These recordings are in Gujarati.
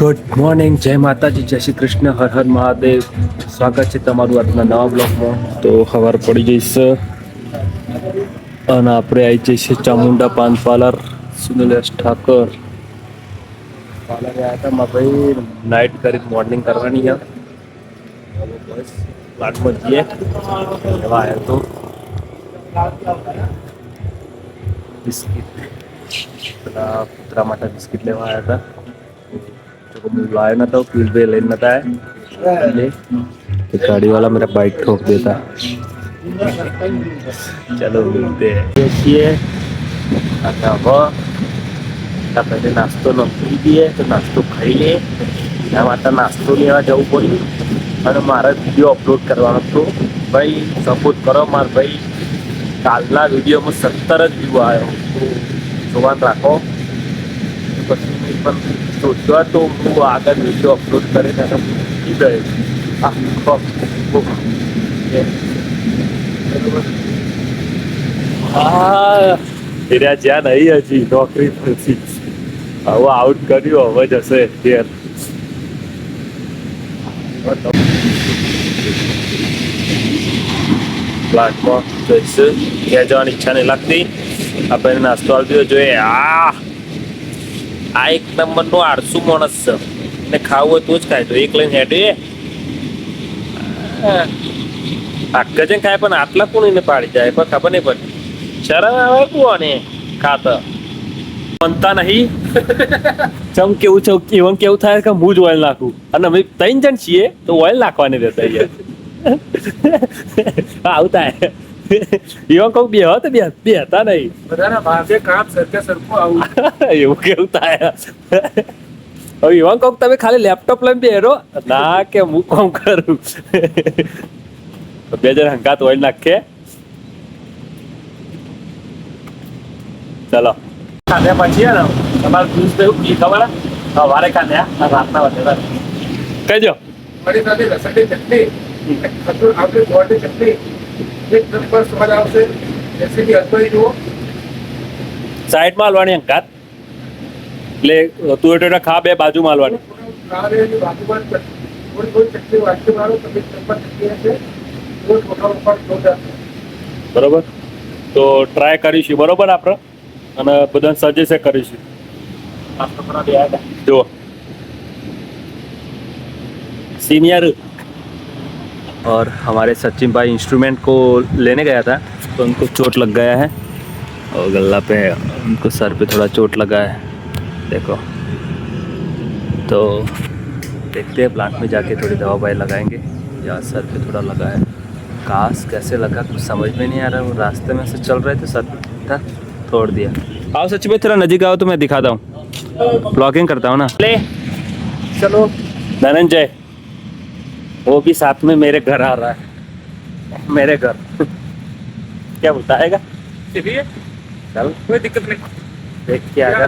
ગુડ મોર્નિંગ જય માતાજી જય શ્રી કૃષ્ણ હર હર મહાદેવ સ્વાગત છે તમારું આજના નવા બ્લોગમાં તો સવાર પડી જઈશ અને આપણે આવી જઈશું ચામુંડા પાન પાર્લર. સુનિલેશ ઠાકર. પાર્લર આવ્યા હતા મારા ભાઈ નાઇટ કરી મોર્નિંગ કરવાની બસ પ્લાટમાં જઈએ. એવા આવ્યા તો. બિસ્કિટ. પેલા કૂતરા માટે બિસ્કિટ લેવા આવ્યા હતા लाया ना था फील्ड पे लेना था ले तो गाड़ी वाला मेरा बाइक ठोक देता चलो मिलते हैं देखिए अच्छा वो તા પહેલે નાસ્તો ન પી દઈએ તો નાસ્તો ખાઈ લે એના માટે નાસ્તો લેવા જવું પડ્યું અને મારે વિડીયો અપલોડ કરવાનો હતો ભાઈ સપોર્ટ કરો મારા ભાઈ કાલના વિડીયોમાં સત્તર જ વ્યૂ આવ્યો તો જોવાનું રાખો મેં પણ શોધવા તો હું આગળ વીડિયો અપલોડ કરીને એને મૂકી દઈશ આખો હા જ્યાં નહીં હજી નોકરી નથી હવે આઉટ કર્યું હવે જશે ઘેર પ્લાટમાં જઈશું ઘેર જવાની ઈચ્છા નહીં લાગતી આપણે નાસ્તો આપી જોઈએ આ આ એક નંબર નો આળસુ માણસ છે. ને ખાવું હોય તો જ ખાય. તો એક લઈને હેઠે આખે છે ખાય પણ આટલા કોણ એને પાડી જાય? પણ ખબર નહીં પડતી. શરમ આવે કોને? ખાતા બનતા નહીં. ચમ કેવું છે? એવું કેવું થાય કે હું જ ઓઇલ નાખું. અને અમે ત્રણ જણ છીએ તો ઓઇલ નાખવાની રહેતા આવું થાય એવા કહું બે હતા બે બે હતા નહીં બધાના ભાગે કામ સરખે સરખું આવું એવું કેવું થાય હવે એવા કહું તમે ખાલી લેપટોપ લઈને બેરો ના કે હું કોમ કરું બે જણ હંકાત હોય નાખે ચલો ખાધ્યા પછી ને તમારે જ્યુસ એવું પી ખબર? સવારે ખાધ્યા રાતના વધેલા કહેજો મારી સાથે લસણની ચટણી ખજૂર આપણે ગોળની ચટણી એક નંબર હલવાની અંકાત એટલે તું એટલે ખા બે બાજુ માલવાની ખા બરોબર? તો ટ્રાય કરીશું બરોબર આપણે? અને બધાને સજેસ્ટ કરીશું. જુઓ. સિનિયર और हमारे सचिन भाई इंस्ट्रूमेंट को लेने गया था तो उनको चोट लग गया है। और गला पे उनको सर पे थोड़ा चोट लगा है। देखो। तो देखते हैं प्लांट में जाके थोड़ी दवा वाई लगाएँगे। या सर पे थोड़ा लगा है। काश कैसे लगा कुछ समझ में नहीं आ रहा। वो रास्ते में से चल रहे थे सर था तोड़ दिया। आओ सचिन भाई थोड़ा नजीक आओ तो मैं दिखाता हूँ। ब्लॉगिंग करता हूँ ना। ले। चलो। धनंजय। वो भी साथ में मेरे घर आ रहा है। मेरे घर। क्या बताएगा चलिए। चल। कोई दिक्कत नहीं। देख के आ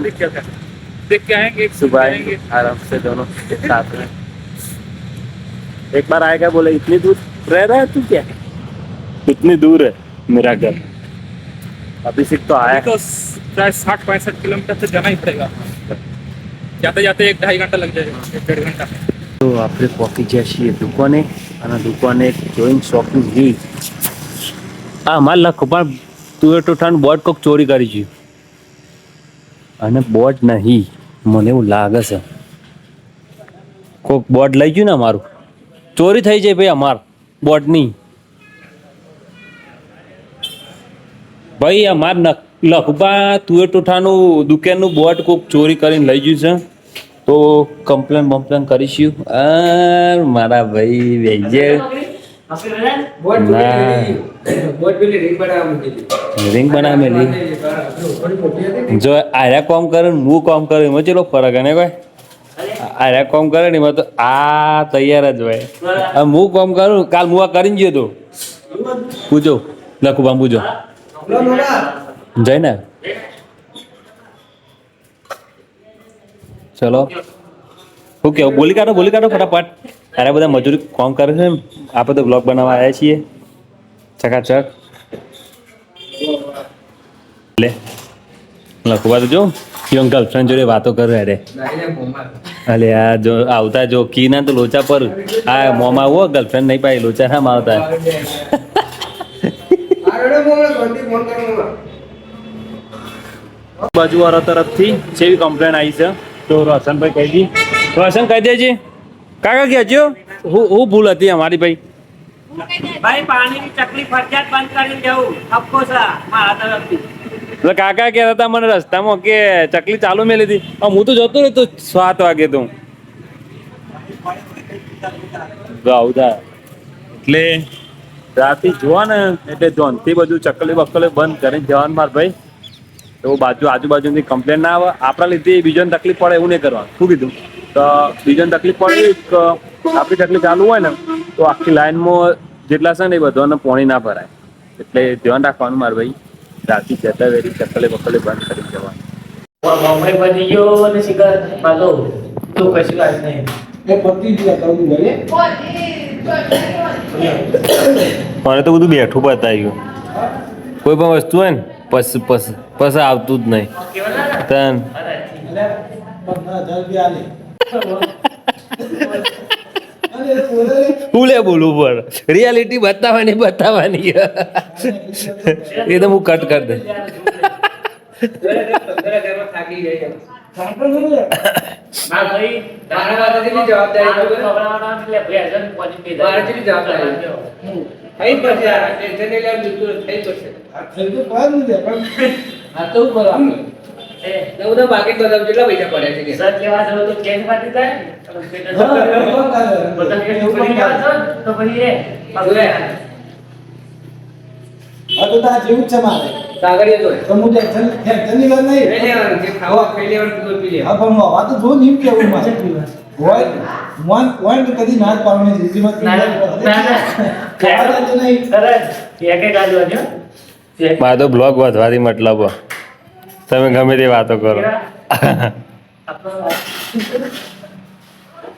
देख के आएँगे सुबह आएँगे आराम से दोनों साथ में। एक बार आएगा बोले इतनी दूर रह रहा है तू क्या? इतनी दूर है मेरा घर। अभी सिर्फ़ तो आया। तो शायद साठ पैंसठ किलोमीटर से जाना ही पड़ेगा। जाते जाते एक ढाई घंटा लग जाएगा एक डेढ़ घंटा। તો આપણે પહોંચી ગયા છીએ દુકાને અને દુકાને જોઈને શોપિંગ ગઈ આ અમારે લખવા તું એ ટોઠાનું બોર્ડ કોક ચોરી કરી છે. અને બોર્ડ નહીં, મને એવું લાગે છે. કોક બોર્ડ લઈ ગયું ને અમારું. ચોરી થઈ જાય ભાઈ અમાર બોર્ડની ભાઈ અમાર લખબા તુએ ટોઠાનું દુકાનનું બોર્ડ કોક ચોરી કરીને લઈ ગયું છે. તો કમ્પ્લેન બમ્પ્લેન કરીશું. મારા ભાઈ વેજે. રિંગ બનાવેલી જો આર્યા કોમ કરે ને હું કોમ કરે એમાં ચેલો ફરક એને કોઈ? આર્યા કોમ કરે ને એમાં તો આ તૈયાર જ હોય. હું કોમ કરું કાલ હું આ કરીને ગયો તો. પૂછો લખું બામ પૂછો જઈને ચલો. શું કેવું? બોલી કાઢો બોલી કાઢો ફટાફટ. અરે બધા મજૂરી કોમ કરે છે? આપણે તો બ્લોગ બનાવવા આવ્યા છીએ. ચકાચક. લે. લખવા તો જો. યંગ ગર્લફ્રેન્ડ જોડે વાતો કરે અરે. અલે આ જો આવતા જો કી તો લોચા પર આ મોમાં આવો ગર્લફ્રેન્ડ નહીં પાઈ લોચા ના મારતા. બાજુ વાળા તરફથી જેવી કમ્પ્લેન આવી છે. તો રોશનભાઈ કહી દી. રોશન કહી દેજે. કાકા કહેજો હું હું ભૂલ હતી અમારી ભાઈ. ભાઈ પાણીની ચકલી ફરજિયાત બંધ કરીને જવું. અફકોર્સ મારા તરફથી એટલે કાકા કહેતા હતા મને રસ્તામાં કે ચકલી ચાલુ મેલી હતી. પણ હું તો જતો રહ્યો તો સાત વાગે તો. આવું થાય એટલે રાતે જોવા ને એટલે જોનથી બધું ચકલી બકલી બંધ કરીને જવાનું માર ભાઈ. તો બાજુ આજુબાજુની કમ્પ્લેન ના આવે. આપણા લીધે બીજાને તકલીફ પડે એવું નહીં કરવાનું. શું કીધું? તો બીજાને તકલીફ પડે આપણી તકલીફ ચાલુ હોય ને તો આખી લાઇનમાં જેટલા છે ને એ બધાને પોણી ના ભરાય. એટલે ધ્યાન રાખવાનું મારે ભાઈ. રાતે જતા વેરી ચકલે બકલે બંધ કરી જવાનું બોમ્બે બની ગયો અને શિખર માલો તો કશું વાત નહીં. મને તો બધું બેઠું બતાવ્યું. કોઈ પણ વસ્તુ હોય ને પસ પસ પસ આવતું જ નહીં. તન હું લે બોલું પણ? રિયાલિટી બતાવવાની બતાવવાની. એ તો હું કટ કરી દે જવાબદારી મારું ખબર? ખવડાવવાનું એટલે પ્રેઝન્ટ પહોંચી દે. મારે જેટલી જવાબદારી. થઈ જ પડશે આ ટેન્શન નહીં લેવાનું બિલકુલ થઈ જ પડશે હા તો ઉપર આપણે એ, ને બધા બાકી બધા કેટલા પૈસા પડ્યા છે કે શર્ટ લેવા જાવ તો ચેન્જ પાટી થાય ને. બધા કે એવું કરી જાવ છો ને, તો પછી એ હવે કાગળિયો તો હોય. ખાઈ લેવાનું જે ખાવા ખાઈ લેવાનું બધું પી લેવાનું ના, ના, ના. તરત એકે કાઢવા જો. ચેક. મારે તો બ્લોગ વધવાથી મતલબ તમે ગમે તે વાતો કરો.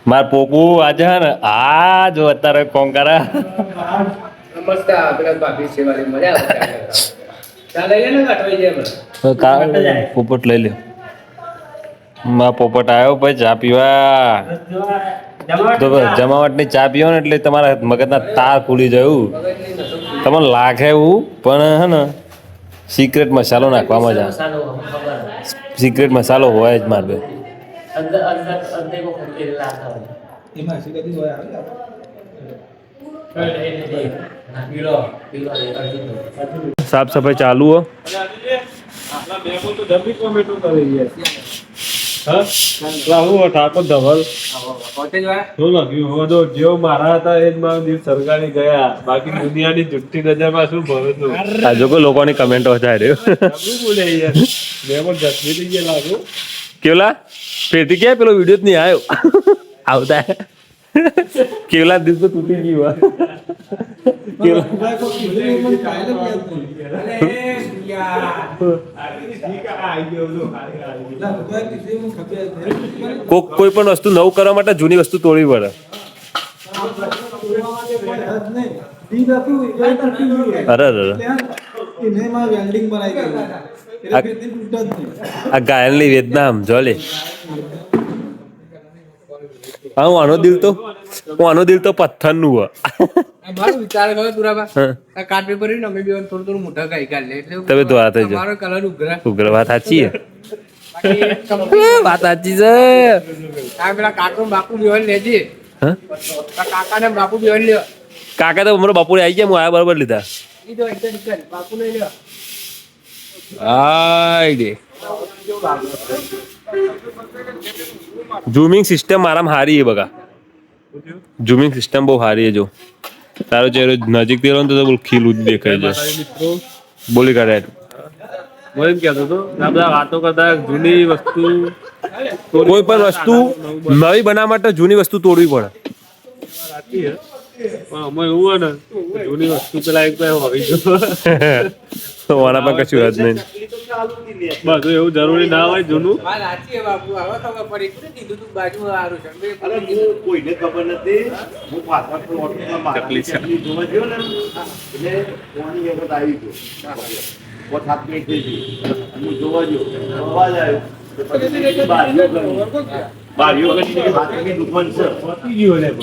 માર પોપુ આજે હે ને આ જો અત્યારે કોણ કરે? આ પેલા ભાભી છે મારી મજા આવે ચાલે લઈ લે ને કાટવાઈ જાય. પોપટ લઈ લ્યો માં પોપટ આવ્યો પછી ચા પીવા. તો જમાવટની ચા પીવો ને એટલે તમારા મગજના તાર ખુલી જવું તમને લાગે એવું, પણ હે ને સિક્રેટ મસાલો નાખવા મજા મસાલો સિક્રેટ મસાલો હોય જ મારે સાફ સફાઈ ચાલુ હો. ઠાકોર ધવલ. શું લખ્યું હવે તો જેવો મારા હતા એ જ મારો દિલ સરકારી ગયા. બાકી દુનિયાની જુઠ્ઠી નજરમાં શું ભરે તું આ જો કોઈ લોકોની કમેન્ટો જાય રહ્યો. બોલે યાર. મેં પણ જસ્મી થઈ ગયા લાગુ કેવલા? ફેરથી ક્યાં પેલો વીડિયો જ નહીં આવ્યો? આવતા. તો તૂટી ગયું આ. કેવલા કોક કોઈ પણ વસ્તુ નવું કરવા માટે જૂની વસ્તુ તોડવી પડે અરે અરે. આ ઘાયલની વેદના આમ લે હા હું આનો દિલ તો હું આનો દિલ તો પથ્થરનું હોય મારો વિચાર ગયો તુરાબા. આ કાર્ડ પેપર ને અમે બી થોડું થોડું મોટા કાઢી કાઢ લે. એટલે તમે તો વાત જ મારો કલર ઉગ્ર ઉગ્ર વાત સાચી છે વાત સાચી છે. આ પેલા કાકો બાપુ બેવાને લેજે. હા? કાકા ને બાપુ બેવાને લ્યો. કાકા તો અમારો બાપુ આવી ગયા હું આયા બરાબર લીધા. બાપુ ને લ્યો. આઈ દે. ઝૂમિંગ સિસ્ટમ મારામાં હારી છે બગા ઝૂમિંગ સિસ્ટમ બહુ હારી છે જો. તારો ચહેરો નજીકથી રહો તો બોલ ખીલું જ દેખાય છે. બોલી કાઢે. હું એમ કહેતો હતો આ બધા વાતો કરતા જૂની વસ્તુ કોઈ પણ વસ્તુ નવી બનાવવા માટે જૂની વસ્તુ તોડવી પડે. પણ અમે એવું હોય ને જૂની વસ્તુ પેલા એક હોવી જોઈએ. તો મારા પર કશું જ નહીં. બધું એવું જરૂરી ના હોય જૂનું. સાચી બાપુ. હવે ખબર પડી. કોને કીધું તું બાજુ હારું છે? અરે હું કોઈને ખબર નથી. હું પાછળ ઓટોમાં મારા ચકલી જોવા ગયો ને એટલે કોની વખત આવી ગયો. પોત હાથ પેટ થઈ હું જોવા ગયો. અવાજ આવ્યો. બારીઓ ગણી કે દુકાન છે.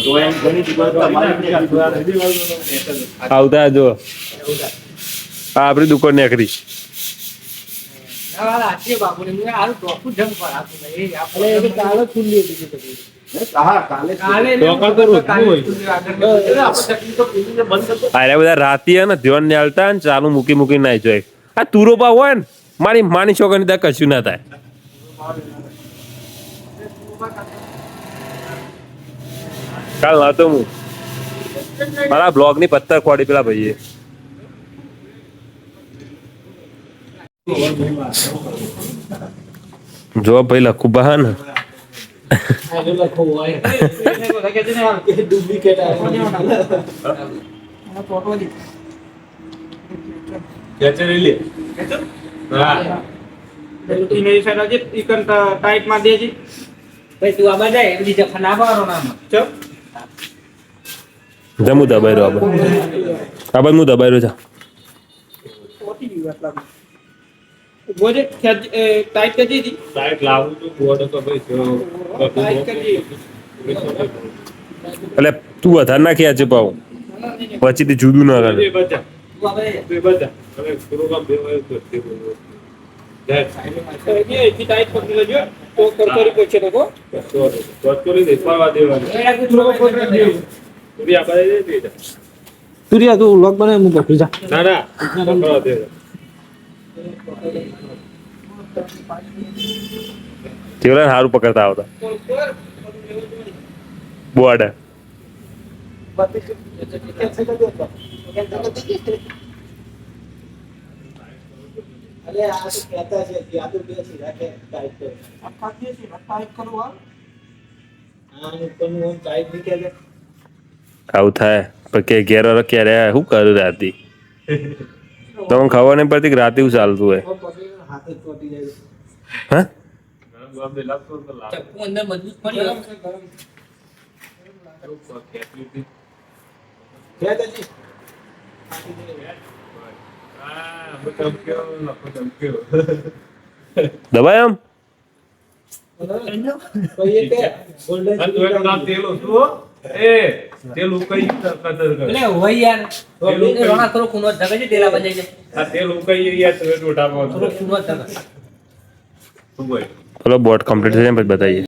તો એમ ઘણી દુકાન તમારી આવતા જો. આપણી દુકાન નીકળી હા કાલે ટોકા તો રોજનું હોય. અરે બધા. રાતી ને ધ્યાન ને હાલતા ને ચાલુ મૂકી મૂકી નાય જોય. આ તુરો પા હોય ને મારી માની છોકરી ત્યાં કશું ના થાય. કાલ નતો હું. મારા બ્લોગની પત્તર ખોડી પેલા ભાઈએ. જો ભાઈ લખું બહા ને. હા ટાઈટમાં દેજી ભાઈ તું આમાં જાય બીજા ફના બારો નામ જમું દબાઈ રહ્યો આ આ બાદ હું દબાઈ રહ્યો છે બોજે ટાઈટ કરી દીધી. ટાઈટ લાવું તો બોર્ડ તો ભાઈ ટાઈટ કરી એટલે તું વધારે ના ખેંચે પાઉં પછી જુદું ના કરે તું તો તો તુરિયા તું લોક બનાવી મૂકો જા. ના ના. પકડવા સારું પકડતા આવતા. બોર્ડ. આવું થાય. પણ કે ઘેર ક્યારે? શું કરું રાતી તમને ખબર નહીં પડતી કે રાતે શું ચાલતું હોય હાથે ચોટી જાય હા ચપ્પુ અંદર મજબૂત પડી ખેતાજી દબાય આમ તો એ કે ગોલ્ડન એટલે હોય યાર રોણા થોડો ખૂનો ધગે છે તેલા બજાઈ જાય થોડો ખૂનો ધગે ચલો બોટ કમ્પ્લીટ થઈ જાય પછી બતાવીએ.